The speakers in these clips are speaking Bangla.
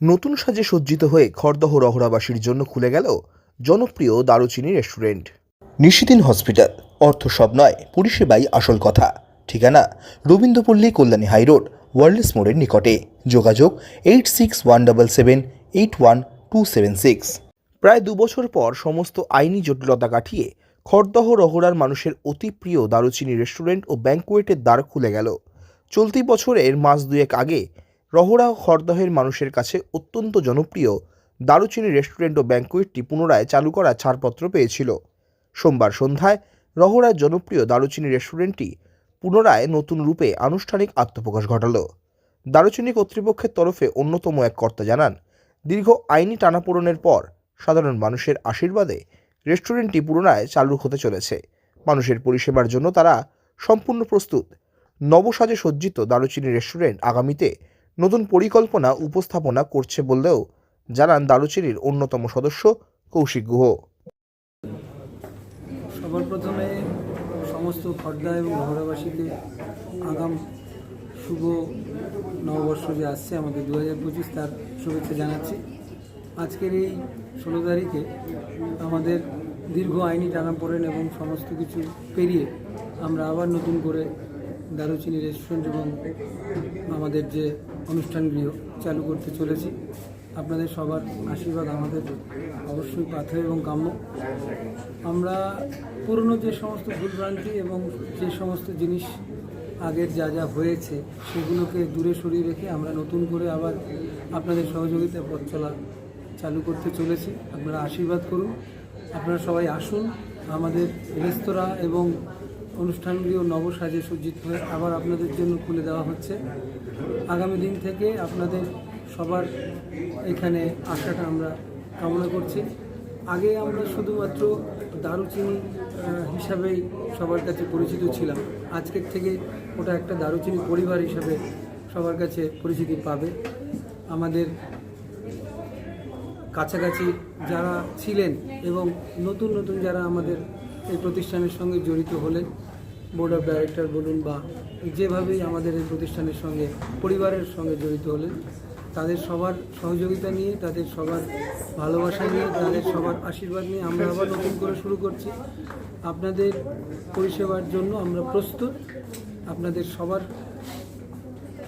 নতুন সাজে সজ্জিত হয়ে খড়দহ রহরাবাসীর জন্য খুলে গেল জনপ্রিয় দারুচিনি রেস্টুরেন্ট। নিশিদিন হসপিটাল, অর্থ সব নয়, পরিষেবাই আসল কথা। ঠিকানা, রবীন্দ্রপল্লী কল্যাণী হাইরোড ওয়ার্ল্ডস মোড়ের নিকটে। যোগাযোগ, eight six one double seven, eight one two seven six. প্রায় দুবছর পর সমস্ত আইনি জটিলতা কাটিয়ে খড়দহ রহরার মানুষের অতি প্রিয় দারুচিনি রেস্টুরেন্ট ও ব্যাঙ্কোয়েটের দ্বার খুলে গেল। চলতি বছরের মাস দুয়েক আগে রহরা ও খড়দহের মানুষের কাছে অত্যন্ত জনপ্রিয় দারুচিনি রেস্টুরেন্ট ও ব্যাঙ্কোয়েটটি পুনরায় চালু করার ছাড়পত্র পেয়েছিল। সোমবার সন্ধ্যায় রহরার জনপ্রিয় দারুচিনি রেস্টুরেন্টটি পুনরায় নতুন রূপে আনুষ্ঠানিক আত্মপ্রকাশ ঘটাল। দারুচিনি কর্তৃপক্ষের তরফে অন্যতম এক কর্তা জানান, দীর্ঘ আইনি টানাপোড়নের পর সাধারণ মানুষের আশীর্বাদে রেস্টুরেন্টটি পুনরায় চালু হতে চলেছে। মানুষের পরিষেবার জন্য তারা সম্পূর্ণ প্রস্তুত। নবসাজে সজ্জিত দারুচিনি রেস্টুরেন্ট আগামীতে নতুন পরিকল্পনা উপস্থাপনা করছে বললেও জানান দারুচিনির অন্যতম সদস্য কৌশিক গুহ। সবার প্রথমে সমস্ত খর্দা এবং ঘরবাসীকে আগাম শুভ নববর্ষ যে আসছে আমাদের দু হাজার পঁচিশ তার শুভেচ্ছা জানাচ্ছি। আজকের এই ষোলো তারিখে আমাদের দীর্ঘ আইনি টানাপোড়েন এবং সমস্ত কিছু পেরিয়ে আমরা আবার নতুন করে দারুচিনি রেস্টুরেন্ট এবং আমাদের যে অনুষ্ঠান গৃহ চালু করতে চলেছি, আপনাদের সবার আশীর্বাদ আমাদের অবশ্যই পাথেয় এবং কাম্য। আমরা পুরনো যে সমস্ত ভুলভ্রান্তি এবং যে সমস্ত জিনিস আগের যা যা হয়েছে, সেগুলোকে দূরে সরিয়ে রেখে আমরা নতুন করে আবার আপনাদের সহযোগিতায় পথ চলা চালু করতে চলেছি। আপনারা আশীর্বাদ করুন। আপনারা সবাই আসুন। আমাদের রেস্তোরাঁ এবং অনুষ্ঠানগৃহ নবসাজে সজ্জিত হয়ে আবার আপনাদের জন্য খুলে দেওয়া হচ্ছে। আগামী দিন থেকে আপনাদের সবার এখানে আসাটা আমরা কামনা করছি। আগে আমরা শুধুমাত্র দারুচিনি হিসাবেই সবার কাছে পরিচিত ছিলাম। আজকের থেকে ওটা একটা দারুচিনি পরিবার হিসাবে সবার কাছে পরিচিতি পাবে। আমাদের কাছাকাছি যারা ছিলেন এবং নতুন নতুন যারা আমাদের এই প্রতিষ্ঠানের সঙ্গে জড়িত হলেন বোর্ড অফ ডাইরেক্টর বলুন বা যেভাবেই আমাদের এই প্রতিষ্ঠানের সঙ্গে, পরিবারের সঙ্গে জড়িত হলেন তাদের সবার সহযোগিতা নিয়ে, তাদের সবার ভালোবাসা নিয়ে, তাদের সবার আশীর্বাদ নিয়ে আমরা আবার নতুন করে শুরু করছি। আপনাদের পরিষেবার জন্য আমরা প্রস্তুত। আপনাদের সবার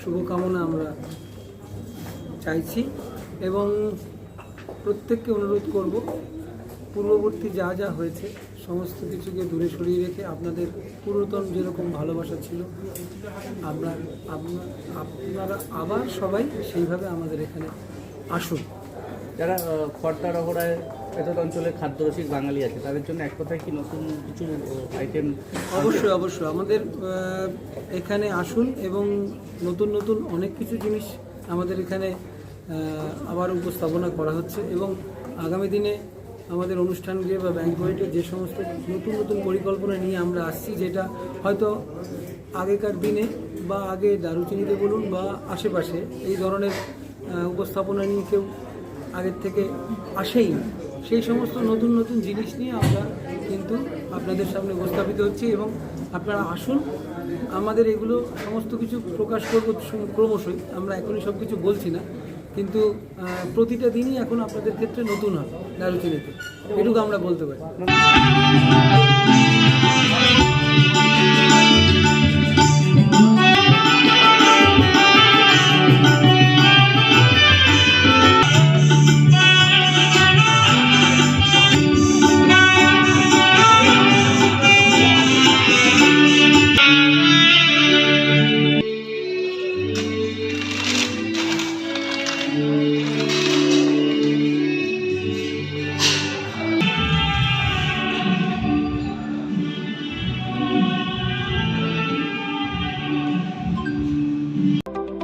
শুভকামনা আমরা চাইছি এবং প্রত্যেককে অনুরোধ করব পূর্ববর্তী যা যা হয়েছে সমস্ত কিছুকে দূরে সরিয়ে রেখে আপনাদের পুরাতন যেরকম ভালোবাসা ছিল আপনার আপনা- আপনারা আবার সবাই সেইভাবে আমাদের এখানে আসুন। যারা খর্দা রহরায় এতদ অঞ্চলে খাদ্যরসিক বাঙালি আছে তাদের জন্য এক কথায় কি নতুন কিছু আইটেম অবশ্যই অবশ্যই। আমাদের এখানে আসুন এবং নতুন নতুন অনেক কিছু জিনিস আমাদের এখানে আবার উপস্থাপনা করা হচ্ছে এবং আগামী দিনে আমাদের অনুষ্ঠান গৃহে বা ব্যাঙ্কোয়েটে যে সমস্ত নতুন নতুন পরিকল্পনা নিয়ে আমরা আসছি, যেটা হয়তো আগেকার দিনে বা আগে দারুচিনিতে বলুন বা আশেপাশে এই ধরনের উপস্থাপনা নিয়ে কেউ আগের থেকে আসেই সেই সমস্ত নতুন নতুন জিনিস নিয়ে আমরা কিন্তু আপনাদের সামনে উপস্থাপিত হচ্ছি এবং আপনারা আসুন, আমাদের এগুলো সমস্ত কিছু প্রকাশ করব ক্রমশই, আমরা এখনই সব কিছু বলছি না, কিন্তু প্রতিটা দিনই এখন আপনাদের ক্ষেত্রে নতুন হয় দারুচিনিতে এটুকু আমরা বলতে পারি।